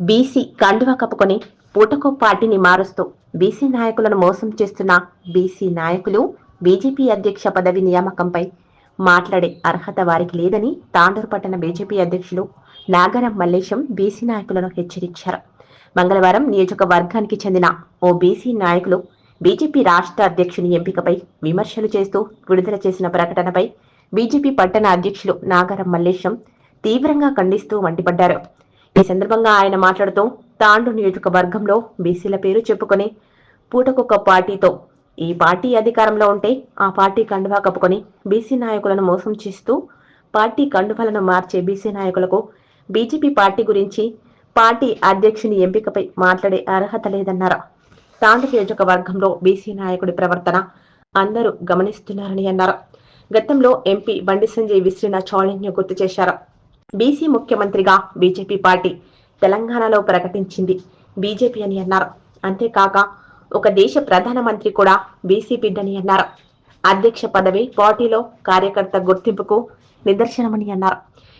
BC కండువా కప్పుకొని పూటకో పార్టీని మారుస్తూ బీసీ నాయకులను మోసం చేస్తున్న బీసీ నాయకులు బీజేపీ అధ్యక్ష పదవి నియామకంపై మాట్లాడే అర్హత వారికి లేదని తాండూరు పట్టణ బీజేపీ అధ్యక్షులు నాగరం మల్లేశం బీసీ నాయకులను హెచ్చరించారు. మంగళవారం నియోజకవర్గానికి చెందిన ఓ బీసీ నాయకులు బీజేపీ రాష్ట్ర అధ్యక్షుని ఎంపికపై విమర్శలు చేస్తూ విడుదల చేసిన ప్రకటనపై బీజేపీ పట్టణ అధ్యక్షులు నాగరం మల్లేశం తీవ్రంగా ఖండిస్తూ మండిపడ్డారు. ఈ సందర్భంగా ఆయన మాట్లాడుతూ తాండు నియోజకవర్గంలో బీసీల పేరు చెప్పుకొని పూటకొక్క పార్టీతో ఈ పార్టీ అధికారంలో ఉంటే ఆ పార్టీ కండువా కప్పుకొని బీసీ నాయకులను మోసం చేస్తూ పార్టీ కండువలను మార్చే బీసీ నాయకులకు బీజేపీ పార్టీ గురించి పార్టీ అధ్యక్షుని ఎంపికపై మాట్లాడే అర్హత లేదన్నారు? తాండు నియోజకవర్గంలో బీసీ నాయకుడి ప్రవర్తన అందరూ గమనిస్తున్నారని అన్నారు? గతంలో ఎంపీ బండి సంజయ్ విసిరిన ఛాలెంజ్ గుర్తు చేశారు? బీసీ ముఖ్యమంత్రిగా బీజేపీ పార్టీ తెలంగాణలో ప్రకటించింది. బీజేపీ అని అన్నారు. అంతేకాక ఒక దేశ ప్రధానమంత్రి కూడా బీసీ బిడ్డని అన్నారు. అధ్యక్ష పదవి పార్టీలో కార్యకర్త గుర్తింపుకు నిదర్శనమని అన్నారు.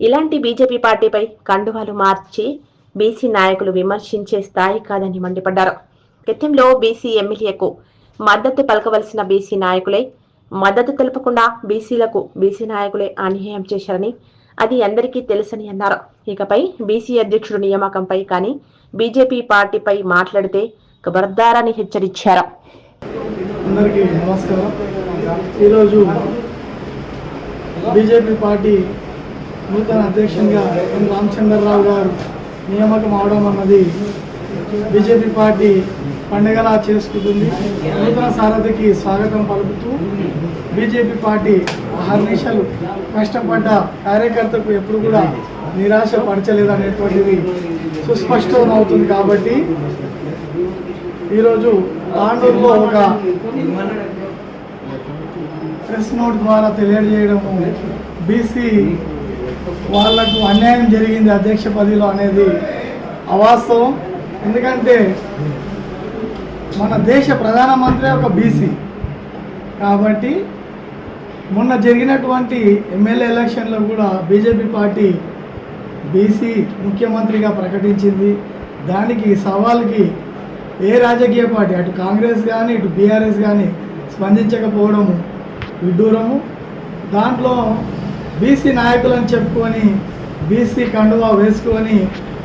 ఇలాంటి బీజేపీ పార్టీపై కండువాలు మార్చి బీసీ నాయకులు విమర్శించే స్థాయి కాదని మండిపడ్డారు. గతంలో బీసీ ఎమ్మెల్యేకు మద్దతు పలకవలసిన బీసీ నాయకులే మద్దతు తెలపకుండా బీసీలకు బీసీ నాయకులే అన్యాయం చేశారని అది అందరికీ తెలుసని అన్నారు. ఇకపై బీసీ అధ్యక్షుడు నియామకంపై కానీ బీజేపీ పార్టీపై మాట్లాడితే ఖబర్దారని హెచ్చరించారు. అందరికీ నమస్కారం. ఈరోజు బీజేపీ పార్టీ నూతన అధ్యక్షునిగా ఎన్ రామచంద్రరావు గారు నియామకం అవడం అన్నది బీజేపీ పార్టీ పండుగలా చేసుకుంటుంది. నూతన సారథికి స్వాగతం పలుకుతూ బీజేపీ పార్టీ అహర్నిశలు కష్టపడ్డ కార్యకర్తకు ఎప్పుడు కూడా నిరాశ పరచలేదనేటువంటిది సుస్పష్టం అవుతుంది కాబట్టి ఈరోజు తాండూరులో ఒక ప్రెస్ నోట్ ద్వారా తెలియజేయడము బీసీ వాళ్ళకు అన్యాయం జరిగింది అధ్యక్ష పదవిలో అనేది అవాస్తవం. ఎందుకంటే మన దేశ ప్రధానమంత్రి ఒక బీసీ. కాబట్టి మొన్న జరిగినటువంటి ఎమ్మెల్యే ఎలక్షన్లో కూడా బీజేపీ పార్టీ బీసీ ముఖ్యమంత్రిగా ప్రకటించింది. దానికి సవాల్కి ఏ రాజకీయ పార్టీ అటు కాంగ్రెస్ కానీ ఇటు బీఆర్ఎస్ కానీ స్పందించకపోవడము విడ్డూరము. దాంట్లో బీసీ నాయకులను చెప్పుకొని బీసీ కండువా వేసుకొని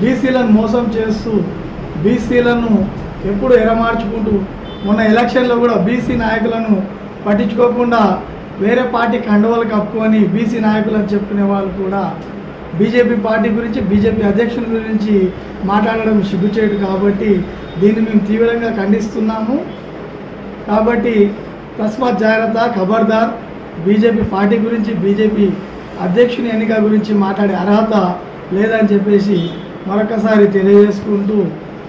బీసీలను మోసం చేస్తూ బీసీలను ఎప్పుడు ఎరమార్చుకుంటూ మొన్న ఎలక్షన్లో కూడా బీసీ నాయకులను పట్టించుకోకుండా వేరే పార్టీ కండువాలు కప్పుకొని బీసీ నాయకులను చెప్పుకునే వాళ్ళు కూడా బీజేపీ పార్టీ గురించి బీజేపీ అధ్యక్షుని గురించి మాట్లాడడం సిగ్గుచేటు కాబట్టి దీన్ని మేము తీవ్రంగా ఖండిస్తున్నాము. కాబట్టి తస్మాత్ జాగ్రత్త ఖబర్దార్. బీజేపీ పార్టీ గురించి బీజేపీ అధ్యక్షుని ఎన్నిక గురించి మాట్లాడే అర్హత లేదని చెప్పేసి మరొకసారి తెలియజేసుకుంటూ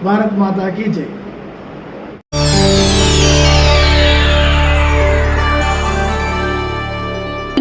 భారత్ మాతాకి జై.